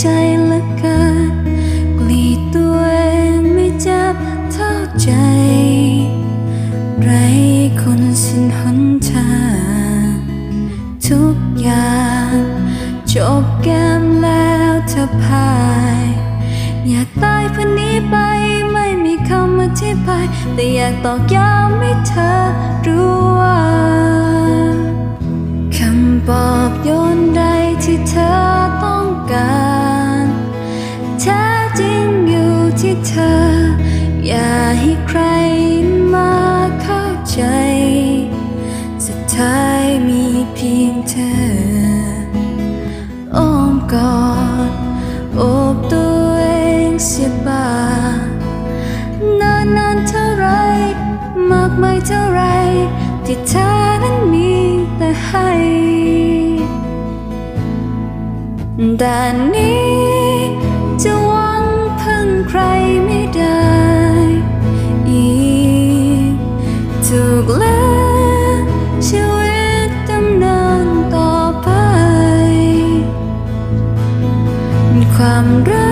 ใจเหละกันกลีตัวเองไม่จับเท่าใจ ไรคนสิ้นหนทางทุกอย่างจบเกมแล้วเธอพาย อยากตายพื่อหนี้ไปไม่มีคำอธิบายแต่อยากตอกย้ำให้เธอรู้ว่า ธอ อย่าให้ใครมาเข้าใจ สุดท้ายมีเพียงเธอ อ้อมกอดโอบตัวเองเสียบ้างนานนานเท่าไร มากมายเท่าไร ที่เธอนั้นมีแต่ให้แต่นี้จะ งใครไม่ได้ อีกถูกแล้วชีวิตดำเนินต่อไป ความรัก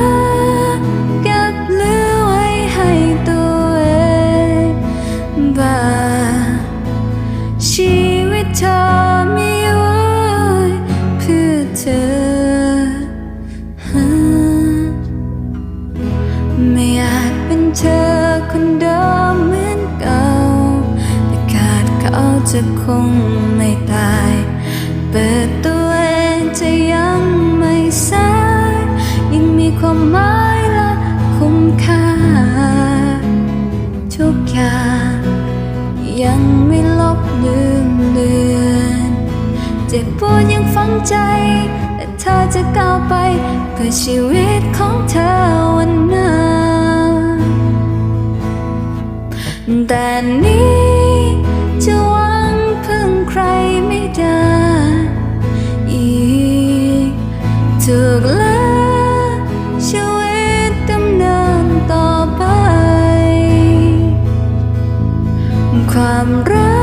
จะคงไม่ตาย เปิดตัวเองจะยังไม่สายยังมีความหมายและคุ้มค่า ทุกอย่างยังไม่ลบลืมเลือนเจ็บปวดยังฝังใจ แต่เธอจะก้าวไป เพื่อชีวิตของเธอวันหน้าแต่นี้จะ ถูกแล้วชีวิตดำเนินต่อไป ความรั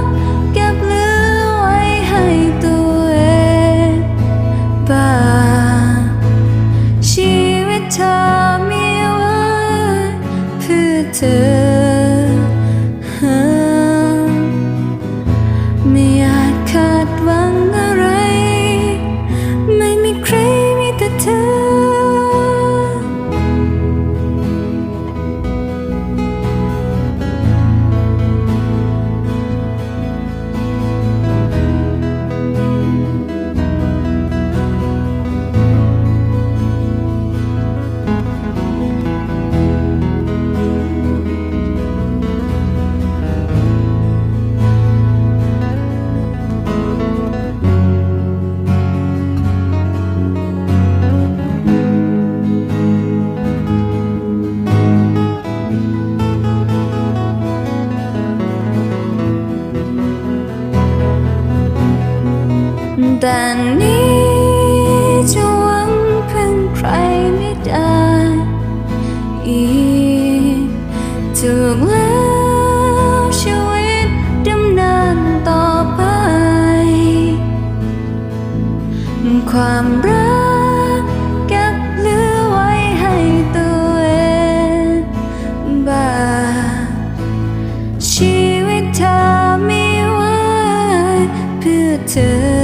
กเก็บเหลือไว้ให้ตัวเองบ้าชีวิตเธอมีไว้เพื่อเธอ แต่นี้จะหวังพึ่งใครไม่ได้อีกถูกแล้วชีวิตดำเนินต่อไป ความรักกักเหลือไว้ให้ตัวเองบ้าชีวิตเธอมีไวเพื่อเธอ